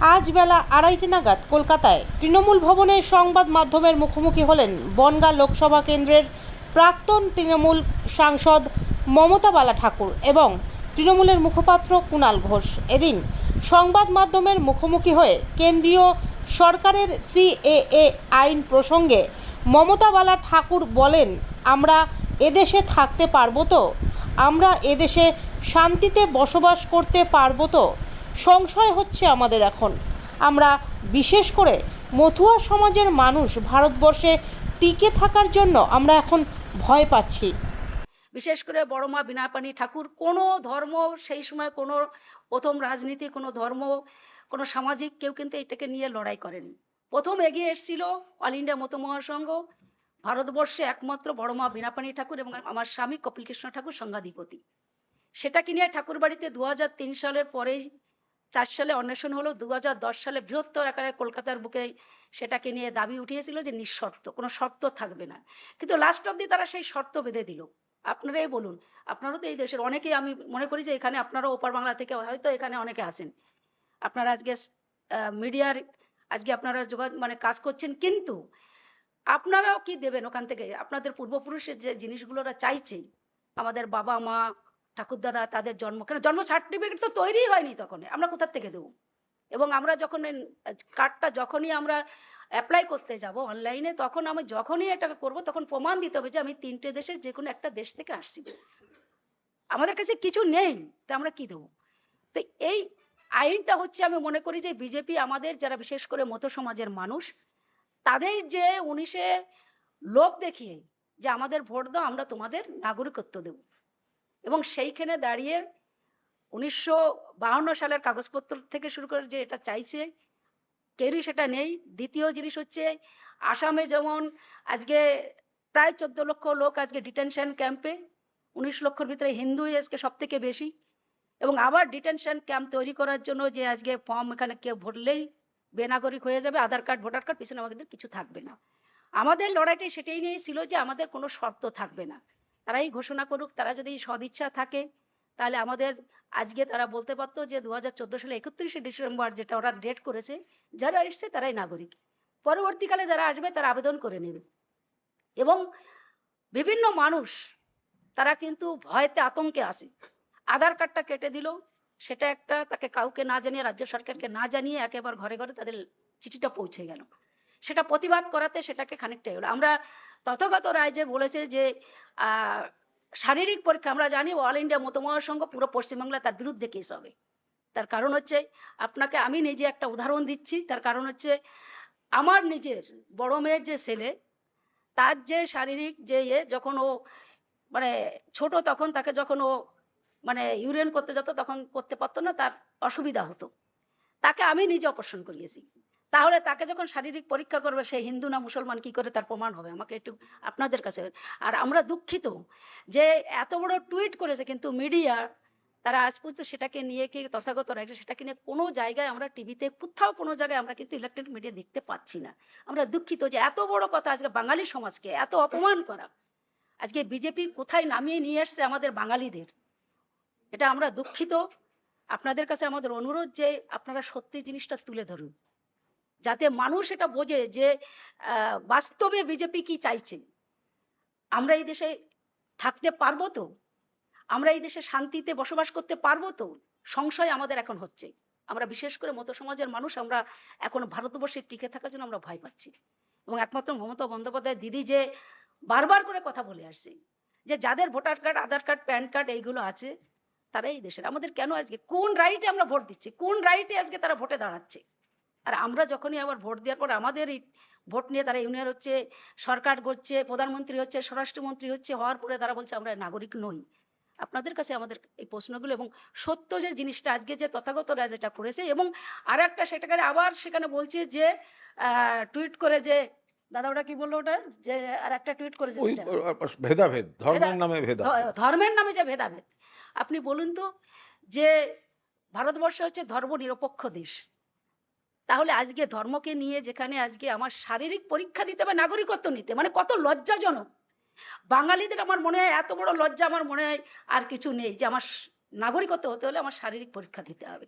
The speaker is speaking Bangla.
আজ বেলা আড়াইটে নাগাদ কলকাতায় তৃণমূল ভবনে সংবাদ মাধ্যমের মুখোমুখি হলেন বনগাঁ লোকসভা কেন্দ্রের প্রাক্তন তৃণমূল সাংসদ মমতা বালা ঠাকুর এবং তৃণমূলের মুখপাত্র কুণাল ঘোষ। এদিন সংবাদ মাধ্যমের মুখোমুখি হয়ে কেন্দ্রীয় সরকারের সিএএ আইন প্রসঙ্গে মমতা বালা ঠাকুর বলেন, আমরা এদেশে থাকতে পারব তো? আমরা এদেশে শান্তিতে বসবাস করতে পারব তো? সংশয় হচ্ছে আমাদের এখন। আমরা, বিশেষ করে মথুয়া সমাজের মানুষ ভারতবর্ষে টিকে থাকার জন্য আমরা এখন ভয় পাচ্ছি। বিশেষ করে বড় মা বিনাপানি ঠাকুর, কোনো ধর্ম, সেই সময় কোনো প্রথম রাজনীতি, কোনো ধর্ম, কোনো সামাজিক কেউ কিন্তু এটাকে নিয়ে লড়াই করেনি। প্রথম এগিয়ে এসেছিল অল ইন্ডিয়া মতো মহাসংঘ। ভারতবর্ষে একমাত্র বড় মা বিনাপানি ঠাকুর এবং আমার স্বামী কপিল কৃষ্ণ ঠাকুর সংঘাধিপতি সেটাকে নিয়ে ঠাকুর বাড়িতে দু হাজার তিন সালের পরেই চার সালে অন্বেষণ হলো দু হাজার দশ সালে বৃহত্তর আকারে কলকাতার বুকে সেটাকে নিয়ে দাবি উঠিয়েছিল যে নিঃশর্ত, কোনো শর্ত থাকবে না। কিন্তু লাস্ট অব্দি তারা সেই শর্ত বেঁধে দিল। আপনারাই বলুন, আপনারাও তো এই দেশের, অনেকেই আমি মনে করি যে এখানে আপনারাও ওপার বাংলা থেকে হয়তো এখানে অনেকে আসেন আপনারা আজকে মিডিয়ার, আজকে আপনারা যোগাযোগ মানে কাজ করছেন, কিন্তু আপনারাও কি দেবেন ওখান থেকে? আপনাদের পূর্বপুরুষের যে জিনিসগুলো ওরা চাইছে আমাদের বাবা মা ঠাকুরদাদা তাদের জন্ম, কেন জন্ম সার্টিফিকেট তো তৈরি হয়নি তখন, আমরা কোথার থেকে দেবো? এবং আমরা যখন কার্ডটা যখনই আমরা অ্যাপ্লাই করতে যাব অনলাইনে তখন আমি যখনই এটাকে করব, তখন প্রমাণ দিতে হবে যে আমি তিনটে দেশের যে কোনো একটা দেশ থেকে আসছি। আমাদের কাছে কিছু নেই, তা আমরা কি দেবো? তো এই আইনটা হচ্ছে আমি মনে করি যে বিজেপি আমাদের যারা বিশেষ করে মতো সমাজের মানুষ, তাদের যে উনিশে লোভ দেখিয়ে যে আমাদের ভোট দাও, আমরা তোমাদের নাগরিকত্ব দেব। এবং সেইখানে দাঁড়িয়ে উনিশশো সালের কাগজপত্র থেকে শুরু করে যে এটা চাইছে, কেউই সেটা নেই। দ্বিতীয় জিনিস হচ্ছে, আসামে যেমন আজকে প্রায় চোদ্দ লক্ষ লোক আজকে ডিটেনশন ক্যাম্পে উনিশ লক্ষর ভিতরে হিন্দুই আজকে সব থেকে বেশি। এবং আবার ডিটেনশন ক্যাম্প তৈরি করার জন্য যে আজকে ফর্ম এখানে কেউ ভরলেই বেনাগরিক হয়ে যাবে, আধার কার্ড, ভোটার কার্ড, পিছনে আমাদের কিছু থাকবে না। আমাদের লড়াইটা সেটাই নিয়ে ছিল যে আমাদের কোনো শর্ত থাকবে না। তারাই ঘোষণা করুক, তারা যদি সদিচ্ছা থাকে, তাহলে আমাদের আজকে তারা বলতে পারতো যে দু সালে একত্রিশে ডিসেম্বর যেটা ওরা ডেট করেছে, যারা এসছে তারাই নাগরিক। পরবর্তীকালে যারা আসবে তারা আবেদন করে নেবে। এবং বিভিন্ন মানুষ, তারা কিন্তু ভয়তে আতঙ্কে আসে আধার কার্ডটা কেটে দিল, সেটা একটা তাকে কাউকে না জানিয়ে, রাজ্য সরকারকে না জানিয়ে একেবারে ঘরে ঘরে তাদের চিঠিটা পৌঁছে গেল। সেটা প্রতিবাদ করাতে সেটাকে খানিকটা হলো আমরা তথাগত রায় যে বলেছে যে শারীরিক পরীক্ষা আমরা জানি অল ইন্ডিয়া মতো মহাসংঘ পুরো পশ্চিমবাংলা তার বিরুদ্ধে কেস হবে। তার কারণ হচ্ছে, আপনাকে আমি নিজে একটা উদাহরণ দিচ্ছি, তার কারণ হচ্ছে, আমার নিজের বড় মেয়ের যে ছেলে, তার যে শারীরিক যে ইয়ে যখন ও মানে ছোট তখন তাকে যখন ও মানে ইউরিয়ান করতে যেত, তখন করতে পারতো না, তার অসুবিধা হতো। তাকে আমি নিজে অপারেশন করিয়েছি। তাহলে তাকে যখন শারীরিক পরীক্ষা করবে, সে হিন্দু না মুসলমান, কি করে তার প্রমাণ হবে? আমাকে একটু আপনাদের কাছে আর আমরা দুঃখিত যে এত বড় টুইট করেছে, কিন্তু মিডিয়া তারা আজ পর্যন্ত সেটাকে নিয়ে কি তথাগত রাখছে, সেটাকে নিয়ে কোনো জায়গায় আমরা টিভিতে কোথাও কোনো জায়গায় আমরা কিন্তু ইলেকট্রনিক মিডিয়া দেখতে পাচ্ছি না। আমরা দুঃখিত যে এত বড় কথা আজকে বাঙালি সমাজকে এত অপমান করা। আজকে বিজেপি কোথায় নামিয়ে নিয়ে আসছে আমাদের বাঙালিদের? এটা আমরা দুঃখিত। আপনাদের কাছে আমাদের অনুরোধ যে আপনারা সত্যি জিনিসটা তুলে ধরুন। যাতে মানুষ এটা বোঝে যে বাস্তবে বিজেপি কি চাইছে। আমরা এই দেশে থাকতে পারব তো? আমরা এই দেশে শান্তিতে বসবাস করতে পারব তো? সংশয় আমাদের এখন হচ্ছে। আমরা বিশেষ করে মতো সমাজের মানুষ, আমরা এখন ভারতবর্ষে টিকে থাকার জন্য আমরা ভয় পাচ্ছি। এবং একমাত্র মমতা বন্দ্যোপাধ্যায় দিদি যে বারবার করে কথা বলে আসছে, যে যাদের voter card, Aadhaar card, PAN card এইগুলো আছে, তারা এই দেশের। আমাদের কেন আজকে, কোন রাইটে আমরা ভোট দিচ্ছি? কোন রাইটে আজকে তারা ভোটে দাঁড়াচ্ছে? আর আমরা যখনই আবার ভোট দেওয়ার পর আমাদের ভোট নিয়ে তারা ইউনিয়ন হচ্ছে সরকার করছে প্রধানমন্ত্রী হচ্ছে স্বরাষ্ট্রমন্ত্রী হচ্ছে হওয়ার পরে তারা বলছে আমরা নাগরিক নই। আপনাদের কাছে আমাদের এই প্রশ্নগুলো এবং সত্য যে জিনিসটা আজকে যে তথাগতরা যেটা করেছে এবং আর একটা সেটাকে আবার সেখানে বলছে যে টুইট করে যে দাদা ওটা কি বলল ওটা? যে আর একটা টুইট করেছে। ভেদাভেদ ধর্মের ভেদা- নামে ভেদাভেদ। ধর্মের নামে যে ভেদাভেদ। আপনি বলুন তো যে ভারতবর্ষ হচ্ছে ধর্ম নিরপেক্ষ দেশ। তাহলে আজকে ধর্মকে নিয়ে যেখানে আজকে আমার শারীরিক পরীক্ষা দিতে বা নাগরিকত্ব নিতে মানে কত লজ্জাজনক। বাঙালিদের আমার মনে হয় এত বড় লজ্জা আমার মনে হয় আর কিছু নেই যে আমার নাগরিকত্ব হতে হলে আমার শারীরিক পরীক্ষা দিতে হবে।